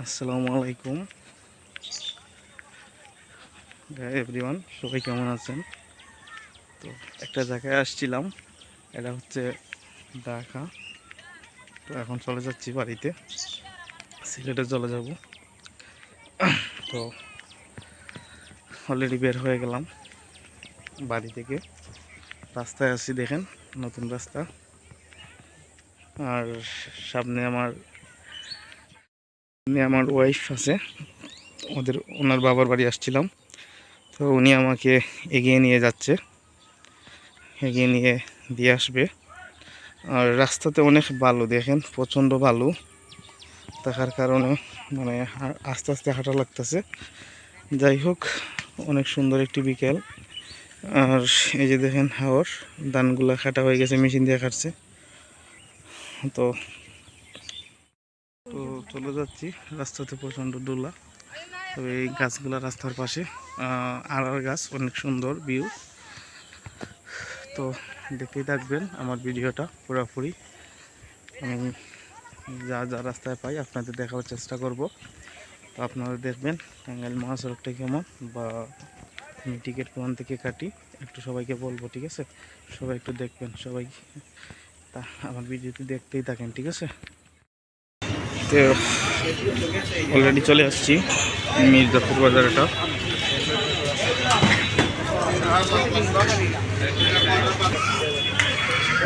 আসসালামু আলাইকুম। এভরিওয়ান সবাই কেমন আছেন? তো একটা জায়গায় আসছিলাম, এটা হচ্ছে ঢাকা। তো এখন চলে যাচ্ছি বাড়িতে, সিলেটে চলে যাব। তো অলরেডি বের হয়ে গেলাম বাড়ি থেকে। রাস্তায় আসছি দেখেন, নতুন রাস্তা। আর সামনে আমার সামনে আমার ওয়াইফ আছে। ওদের, ওনার বাবার বাড়ি আসছিলাম। তো উনি আমাকে এগিয়ে নিয়ে যাচ্ছে। এগিয়ে নিয়ে দিয়ে আসবে। আর রাস্তাতে অনেক বালু, দেখেন, প্রচণ্ড বালু। থাকার কারণে মানে আস্তে আস্তে হাঁটা লাগতেছে। যাই হোক, অনেক সুন্দর একটি বিকেল। আর এই যে দেখেন হাওর, ধানগুলা কাটা হয়ে গেছে, মেশিন দিয়ে কাটছে। তো তো চলে যাচ্ছি রাস্তাতে প্রচণ্ড দোলা তবে এই গাছগুলা রাস্তার পাশে আড়ার গাছ, অনেক সুন্দর ভিউ তো দেখতেই থাকবেন আমার ভিডিওটা পুরোপুরি। আমি যা যা রাস্তায় পাই আপনাদের দেখাবার চেষ্টা করব। তো আপনারা দেখবেন টাঙ্গাইল মহাসড়কটা কেমন বা আমি টিকিট কোন থেকে কাটি, একটু সবাইকে বলব, ঠিক আছে? সবাই একটু দেখবেন, সবাই তা আমার ভিডিওটি দেখতেই থাকেন, ঠিক আছে? তো অলরেডি চলে আসছি মির্জাপুর বাজারটা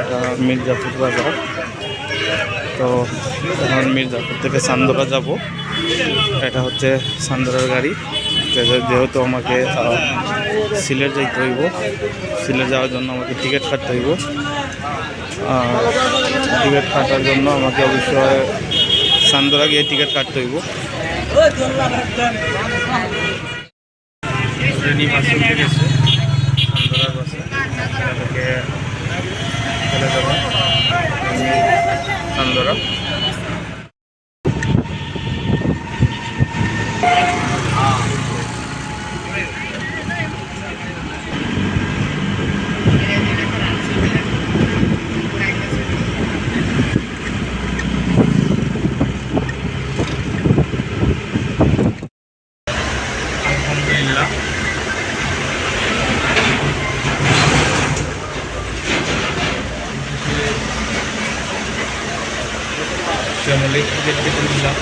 আহ, মির্জাপুর বাজার। তো এখন মির্জাপুর থেকে চান্দরা যাব। এটা হচ্ছে চান্দরার গাড়ি। যেহেতু আমাকে সিলেট যাইতে হইব সিলেট যাওয়ার জন্য আমাকে টিকিট কাটতে হইব। টিকিট কাটার জন্য আমাকে অবশ্যই চান্দরা গিয়ে টিকিট কাটতে হইব। ট্রেনি ফ্যামিলি দেখতে পেলাম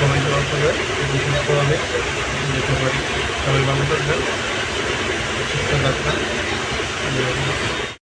কমেন্ট করার সুস্থ হবে। যেতে পারি। সবাই ভালো থাকবেন। সুস্থ থাকবেন।